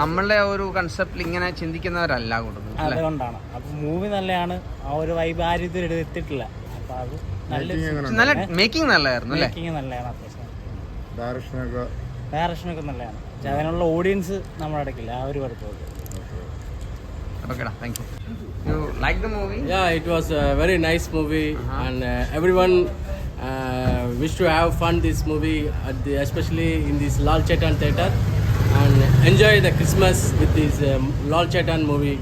നമ്മളുടെ ഒരു കൺസെപ്റ്റിൽ ഇങ്ങനെ ചിന്തിക്കുന്നവരല്ല കൂടുതൽ അതുകൊണ്ടാണ്. അപ്പൊ മൂവി നല്ലതാണ് ആ ഒരു വൈബ് ആ രീതിയിൽ എടുത്തിട്ടില്ല. അപ്പൊ അത് നല്ല നല്ല മേക്കിംഗ് നല്ലതായിരുന്നു അല്ലേ? മേക്കിംഗ് നല്ലതാണ് അത്യാവശ്യം. ഡയറക്ഷനൊക്കെ ഡയറക്ഷനൊക്കെ നല്ലതാണ്. പക്ഷെ അതിനുള്ള ഓഡിയൻസ് നമ്മുടെ അടുക്കില്ല. ആ ഒരു കുഴപ്പമില്ല. ഓക്കേടാ thank you you like the movie Yeah, it was a very nice movie, and uh, everyone uh, have to have fun this movie, at the, especially in this Lal Chetan theater, and enjoy the Christmas with this um, Lal Chetan movie,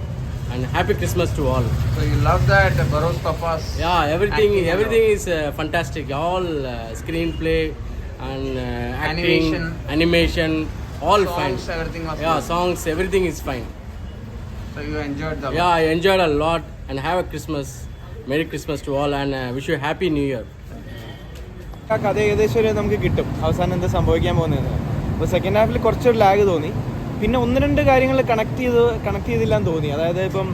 and happy Christmas to all. So you love that Baros Papas? Yeah, everything Acting and everything is uh, fantastic. All uh, screenplay and uh, acting, Animation. animation, all Songs, fine. everything was Yeah, good. songs, everything is fine. So you enjoyed the Yeah, I enjoyed a lot, and have a Christmas. Merry Christmas to all, and uh, wish you a happy New Year. ആ കഥ ഏകദേശം ഒരു നമുക്ക് കിട്ടും അവസാനം എന്താ സംഭവിക്കാൻ പോകുന്നത് അപ്പോൾ സെക്കൻഡ് ഹാഫിൽ കുറച്ചൊരു ലാഗ് തോന്നി. പിന്നെ ഒന്ന് രണ്ട് കാര്യങ്ങൾ കണക്ട് ചെയ്ത് കണക്ട് ചെയ്തില്ലാന്ന് തോന്നി. അതായത് ഇപ്പം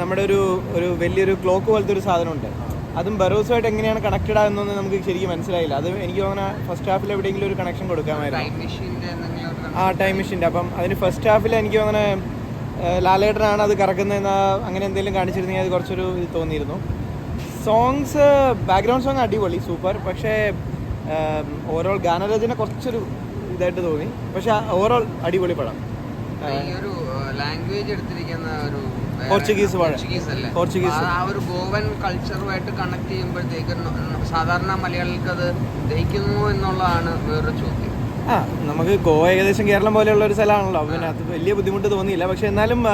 നമ്മുടെ ഒരു ഒരു വലിയൊരു ക്ലോക്ക് പോലത്തെ ഒരു സാധനമുണ്ട്. അതും ബറോസുമായിട്ട് എങ്ങനെയാണ് കണക്റ്റഡ് ആകുന്നതെന്ന് നമുക്ക് ശരിക്കും മനസ്സിലായില്ല. അത് എനിക്ക് തോന്നുന്ന ഫസ്റ്റ് ഹാഫിൽ എവിടെയെങ്കിലും ഒരു കണക്ഷൻ കൊടുക്കാമായിരുന്നു. ആ ടൈം മെഷീന്റെ അപ്പം അതിന് ഫസ്റ്റ് ഹാഫിൽ എനിക്ക് അങ്ങനെ ലാലേട്ടനാണ് അത് കറക്കുന്നതെന്ന് അങ്ങനെ എന്തെങ്കിലും കാണിച്ചിരുന്നെങ്കിൽ അത് കുറച്ചൊരു ഇത് തോന്നിയിരുന്നു. സോങ്സ് ബാക്ക്ഗ്രൗണ്ട് സോങ് അടിപൊളി സൂപ്പർ പക്ഷേ ഓവറോൾ ഗാനരചന കുറച്ചൊരു ഇതായിട്ട് തോന്നി. പക്ഷെ ഓവറോൾ അടിപൊളി പടം. ഒരു ലാംഗ്വേജ് എടുത്തിരിക്കുന്ന ഒരു പോർച്ചുഗീസ്. പോർച്ചുഗീസ് അല്ലേ പോർച്ചുഗീസ്. ആ- ഒരു ഗോവൻ കൾച്ചറുമായിട്ട് കണക്ട് ചെയ്യുമ്പോഴത്തേക്ക് സാധാരണ മലയാളികൾക്ക് അത് ദഹിക്കുന്നു എന്നുള്ളതാണ് വേറൊരു ചോദ്യം. ആ നമുക്ക് ഗോവ ഏകദേശം കേരളം പോലെയുള്ള ഒരു സ്ഥലമാണല്ലോ. അപ്പം പിന്നെ അത് വലിയ ബുദ്ധിമുട്ട് തോന്നിയില്ല. പക്ഷെ എന്നാലും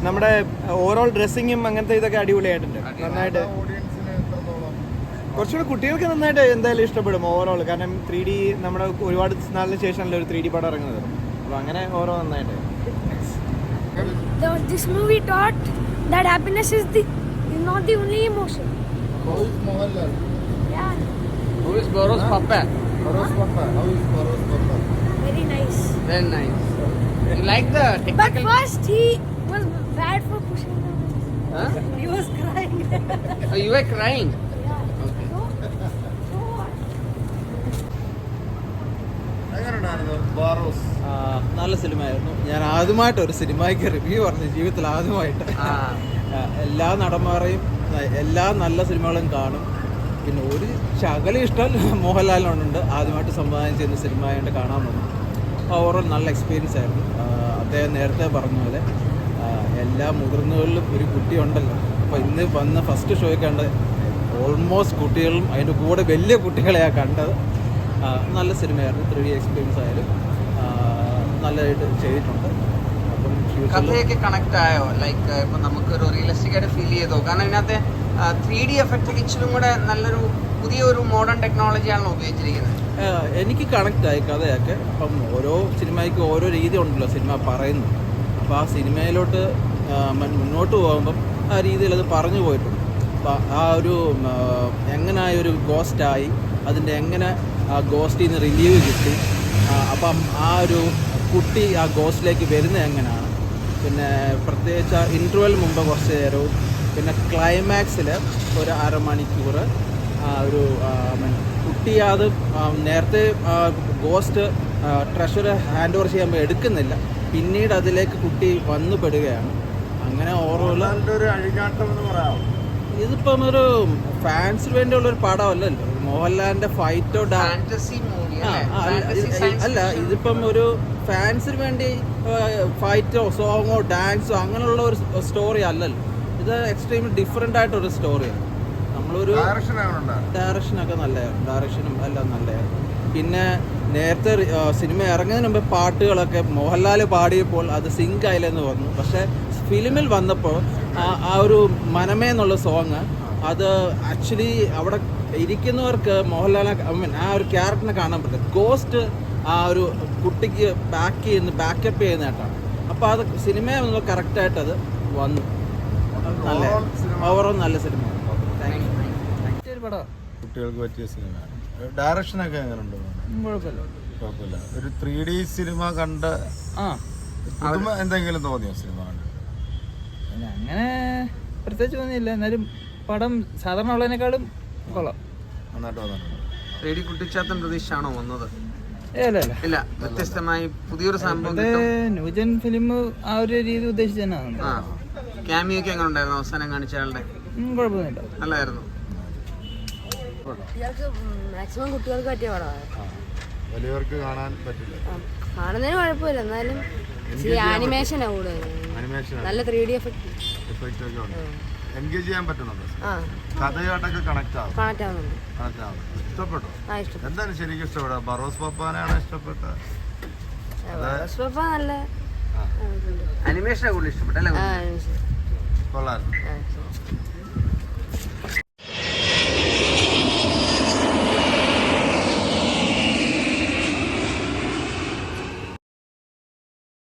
നമ്മുടെ ഓവറോൾ ഡ്രസ്സിങ്ങും അങ്ങനത്തെ ഇതൊക്കെ അടിപൊളിയായിട്ടുണ്ട്. നന്നായിട്ട് കുറച്ചുകൂടെ കുട്ടികൾക്ക് നന്നായിട്ട് എന്തായാലും ഇഷ്ടപ്പെടും ഓവറോൾ കാരണം ത്രീ ഡി നമ്മുടെ ഒരുപാട് നാളിന് ശേഷമല്ലേ ഒരു ത്രീ ഡി പടം ഇറങ്ങുന്നത്. അപ്പൊ അങ്ങനെ ഓരോ നന്നായിട്ട്. Huh? He was crying. oh, you were crying. നല്ല സിനിമയായിരുന്നു. ഞാൻ ആദ്യമായിട്ട് ഒരു സിനിമയ്ക്ക് റിവ്യൂ പറഞ്ഞു ജീവിതത്തിൽ ആദ്യമായിട്ട്. എല്ലാ നടന്മാരെയും എല്ലാ നല്ല സിനിമകളും കാണും. പിന്നെ ഒരു ശകല ഇഷ്ടം മോഹൻലാലിനോടുണ്ട്. ആദ്യമായിട്ട് സംവിധാനം ചെയ്യുന്ന സിനിമ ആയതുകൊണ്ട് കാണാൻ വന്നു. ഓവറോൾ നല്ല എക്സ്പീരിയൻസ് ആയിരുന്നു. അദ്ദേഹം നേരത്തെ പറഞ്ഞ പോലെ എല്ലാ മുതിർന്നവരിലും ഒരു കുട്ടിയുണ്ടല്ലോ. അപ്പോൾ ഇന്ന് വന്ന ഫസ്റ്റ് ഷോയ്ക്കാണ്ട് കണ്ട് ഓൾമോസ്റ്റ് കുട്ടികളും അതിന്റെ കൂടെ വലിയ കുട്ടികളെയാണ് കണ്ടത്. നല്ല സിനിമയായിരുന്നു. ത്രീ ഡി എക്സ്പീരിയൻസ് ആയാലും നല്ലതായിട്ട് ചെയ്തിട്ടുണ്ട്. അപ്പം കഥയൊക്കെ കണക്ട് ആയോ? ലൈക്ക് ഇപ്പൊ നമുക്ക് ഒരു റിയലിസ്റ്റിക് ആയിട്ട് ഫീൽ ചെയ്തോ? കാരണം ഇതിനകത്ത് ത്രീ ഡി എഫക്റ്റ് ഒക്കെ ഇച്ചിരി കൂടെ നല്ലൊരു പുതിയൊരു മോഡേൺ ടെക്നോളജിയാണല്ലോ ഉപയോഗിച്ചിരിക്കുന്നത്. എനിക്ക് കണക്റ്റായി കഥയൊക്കെ. അപ്പം ഓരോ സിനിമയ്ക്ക് ഓരോ രീതി ഉണ്ടല്ലോ സിനിമ പറയുന്നു അപ്പോൾ ആ സിനിമയിലോട്ട് മുന്നോട്ട് പോകുമ്പം ആ രീതിയിൽ അത് പറഞ്ഞു പോയിട്ടുണ്ട്. അപ്പം ആ ഒരു എങ്ങനെ ഒരു ഗോസ്റ്റായി അതിന്റെ എങ്ങനെ ഗോസ്റ്റിൽ നിന്ന് റിലീവ് കിട്ടി. അപ്പം ആ ഒരു കുട്ടി ആ ഗോസ്റ്റിലേക്ക് വരുന്നത് എങ്ങനെയാണ്? പിന്നെ പ്രത്യേകിച്ച് ആ ഇന്റർവെൽ മുമ്പ് കുറച്ച് നേരവും പിന്നെ ക്ലൈമാക്സിൽ ഒരു അരമണിക്കൂർ ആ ഒരു ആ, കുട്ടി അത് നേരത്തെ ഗോസ്റ്റ് ട്രഷർ ഹാൻഡ് ഓവർ ചെയ്യുമ്പോൾ എടുക്കുന്നില്ല. പിന്നീട് അതിലേക്ക് കുട്ടി വന്നു പെടുകയാണ് അങ്ങനെ ഓവറോൾ ഒരു അഴിഞ്ഞാട്ടം എന്ന് പറയാം. ഇതിപ്പം ഒരു ഫാൻസിന് വേണ്ടിയുള്ള ഒരു പടമല്ലല്ലോ. മോഹൻലാലിന്റെ ഫൈറ്റോ അല്ല, അല്ല ഇതിപ്പം ഒരു ഫാൻസിന് വേണ്ടി ഫൈറ്റോ സോങ്ങോ ഡാൻസോ അങ്ങനെയുള്ള ഒരു സ്റ്റോറി അല്ലല്ലോ. ഇത് എക്സ്ട്രീംലി ഡിഫറെന്റ് ആയിട്ടൊരു സ്റ്റോറിയാണ് നമ്മളൊരു ഡയറക്ഷനൊക്കെ നല്ലതായിരുന്നു ഡയറക്ഷനും എല്ലാം നല്ലതായിരുന്നു പിന്നെ നേരത്തെ സിനിമ ഇറങ്ങുന്നതിന് മുമ്പ് പാട്ടുകളൊക്കെ മോഹൻലാൽ പാടിയപ്പോൾ അത് സിങ്ക് ആയില്ലെന്ന് പറഞ്ഞു. പക്ഷേ ഫിലിമിൽ വന്നപ്പോൾ ആ ഒരു മനമേ എന്നുള്ള സോങ് അത് ആക്ച്വലി അവിടെ ഇരിക്കുന്നവർക്ക് മോഹൻലാലിനെ ഐ മീൻ ആ ഒരു ക്യാരക്ടറിനെ കാണാൻ പറ്റും ഗോസ്റ്റ് ആ ഒരു കുട്ടിക്ക് ബാക്ക് ചെയ്യുന്ന ബാക്കപ്പ് ചെയ്യുന്നതായിട്ടാണ് അപ്പോൾ അത് സിനിമ കറക്റ്റായിട്ട് അത് വന്നു. നല്ല ഓവറോൾ നല്ല സിനിമ കുട്ടികൾക്ക് പറ്റിയ സിനിമയാണ് ഡയറക്ഷനൊക്കെ എങ്ങനെയുണ്ട് കുഴപ്പമില്ല. കുഴപ്പമില്ല. ഒരു ത്രീ ഡി സിനിമ കണ്ട് എന്തെങ്കിലും തോന്നിയോ സിനിമ കണ്ട്? അങ്ങനെ പ്രത്യേകിച്ച് തോന്നിയില്ല എന്നാലും പടം സാധാരണ ഉള്ളതിനേക്കാളും കൊള്ളാം. നന്നായിട്ട് വന്നിട്ടുണ്ട് ത്രീ ഡി കുട്ടിച്ചാത്തൻ പ്രതീക്ഷയാണോ വന്നത്? ഇല്ല വ്യത്യസ്തമായി പുതിയൊരു സംഭവം ന്യൂജൻ ഫിലിം ആ ഒരു രീതി ഉദ്ദേശിച്ച് തന്നെയാണ്. ആ ക്യാമിയൊക്കെ എങ്ങനെ ഉണ്ടായിരുന്നു അവസാനം കാണിച്ച ആളുടെ? കുഴപ്പമൊന്നുമില്ല. നല്ലായിരുന്നു മാക്സിമം കുട്ടികൾക്ക് പറ്റിയ പടമാണ് വലിയവർക്ക് കാണാൻ പറ്റില്ല. കാണുന്നതിന് കുഴപ്പമില്ല. എന്നാലും ആനിമേഷനാ കൂടുതൽ നല്ല ത്രീ ഡി എഫക്ട് എഫക്റ്റ് ഒക്കെ ഉണ്ട്. എൻഗേജ് ചെയ്യാൻ പറ്റുന്നുണ്ട്? കഥയായിട്ടൊക്കെ കണക്ട് ആവും. കണക്റ്റ് ആവുന്നുണ്ട്. കണക്ട് ആവും. ഇഷ്ടപ്പെട്ടോ? എന്താണ് ശരിക്കും ഇഷ്ടപ്പെട്ടത് ബറോസ് പപ്പാനെയാണ് ഇഷ്ടപ്പെട്ടത്? സോഫ നല്ല ആ. അനിമേഷനെ കൂടുതൽ ഇഷ്ടപ്പെട്ടല്ലേ കൊള്ളാം.